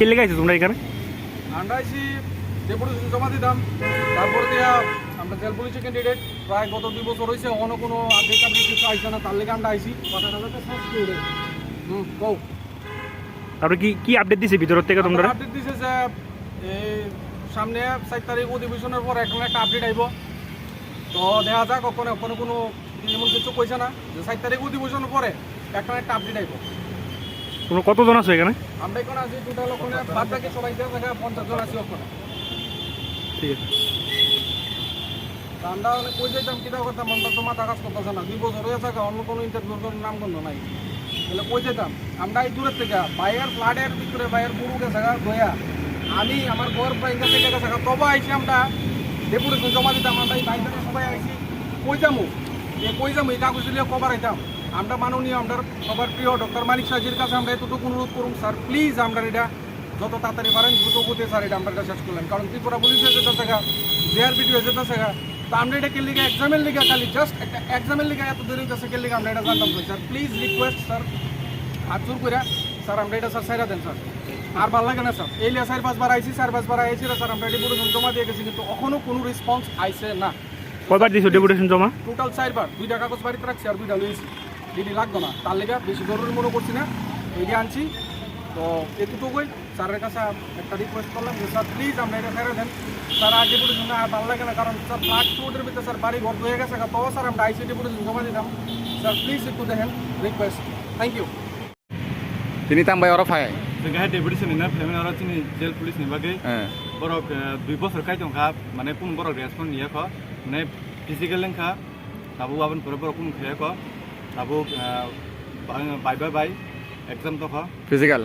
কে লেগাইছো তোমরা এখানে? আমরা আইসি ডেপুটেশন জমা দিতাম। তারপর দিয়া আমরা জেল পুলিশের ক্যান্ডিডেট প্রায় গত দুই বছর হয়েছে অন্য কোনো আপডেট আপডেট কিছু আইসে না তার লেগে আমরা আইসি হুম কও। তারপরে কি কি আপডেট দিছে ভিতর থেকে তোমরা? আপডেট দিছে যে এই সামনে চার তারিখ অধিবেশনের পর এখন একটা আপডেট আইব। তো দেখা যাক ওখানে ওখানে কোনো এমন কিছু কইছে না যে চার তারিখ অধিবেশনের পরে এখন একটা আপডেট আইব। তোমরা কতজন আছো এখানে? আমরা এখন আছি টোটাল ওখানে বাদ বাকি সবাই জায়গা পঞ্চাশ জন আছি ওখানে। ঠিক আছে। আমরা অনেক কই যাইতাম কিতা করতাম আমরা তো মাথা কাজ করতেছে না। দুই বছর হয়ে থাকে অন্য কোনো ইন্টারভিউর কোনো নাম গন্ধ নাই। তাহলে কই যেতাম আমরা এই দূরের থেকে বাইরের ফ্লাডের ভিতরে বাইরের গরু গেছে দয়া আমি আমার বর বাইঙ্গা থেকে গেছে তবে আইসি আমরা ডেপুটেশন জমা দিতাম আমরা এই বাইক সবাই আইসি কই যামু? এ কই যামু এই কাগজ দিলে কবার আইতাম। আমরা মাননীয় আমরা সবার প্রিয় ডক্টর মানিক সাজির কাছে আমরা এতটুকু অনুরোধ করুন স্যার প্লিজ আমরা এটা যত তাড়াতাড়ি পারেন দ্রুত গতিতে স্যার এটা আমরা শেষ করলেন কারণ ত্রিপুরা পুলিশের যেতে থাকা জেআর ভিডিও যেতে থাকা তো আমরা এটা কে লিখে এক্সামের লিগে খালি জাস্ট একটা এক্সামের লিগে এত দেরি হইতেছে কে লিগে আমরা এটা জানতাম স্যার। প্লিজ রিকোয়েস্ট স্যার হাত জোর করে স্যার আমরা এটা স্যার সাইরা দেন স্যার। আর ভালো লাগে না স্যার। এই লিয়ে চার পাঁচবার আইসি চার পাঁচবার আইসি স্যার আমরা এটি পুরো জমা দিয়ে গেছি কিন্তু এখনও কোনো রেসপন্স আইসে না। কয়বার দিছো ডেপুটেশন জমা? টোটাল চারবার দুইটা কাগজ বাড়িতে রাখছি আর দুইটা লইছি। দিদি লাগতো না। তার লেগে বেশি জরুরি মনে করছি না। এগিয়ে আনছি। তো এতটুকুই স্যারের কাছে একটা রিকোয়েস্ট করলাম যে স্যার প্লিজ আমরা এটা ফেরে দেন। স্যার আর ডেপুটেশন আর ভালো লাগে না। কারণ স্যার লাস্ট রুটের ভিতরে স্যার বাড়ি ঘর হয়ে গেছে। তো স্যার আমরা আইসি ডেপুটেশন জমা দিতাম স্যার প্লিজ একটু দেখেন রিকোয়েস্ট থ্যাংক ইউ তিনি তাম্বাই ওরা ফায় जोंहा डेपुटेसन होना फेमेन आरो जोंनि जेल पुलिसनि बागै बर' दुइ बोसोर खाय दंखा माने कुन बर' रेसपन नियाखौ माने फिजिकेल लेंखा दाबो बाबोनफोर बर' कुन खायाखौ তাবো বাই বাই বাই এক্সাম তো ফিজিক্যাল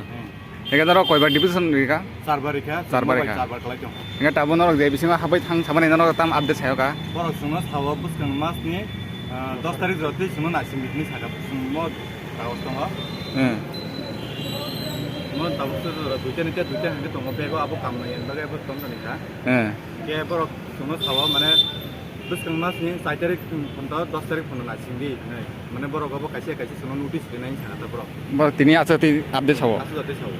এগাদার কয়বার ডিভিশন রেখা চারবার রেখা চারবার রেখা চারবার খালাইতাম এগা টাবো নরক যাই বিসিমা হাবাই থাং সামানে নরক তাম আপডেট সায়োকা বড় সুমা সাওয়া বুসকান মাস নি 10 তারিখ রতে সুমা নাসিম বিটনি সাকা সুমা তাওস্তম হ্যাঁ মই তাবস্ত দুইটা নিতে দুইটা হাতে তোমাকে আবো কাম নাই এন্দাকে আবো তোমরা নিখা হ্যাঁ কে বড় সুমা সাওয়া মানে mas ni दस तारिख punta dos tarik माने बर মানে বড় গব কাছে কাছে সোনো নোটিস बर ছাড়া তো বড় তিনি আছে আপডেট হব। আসলে সাও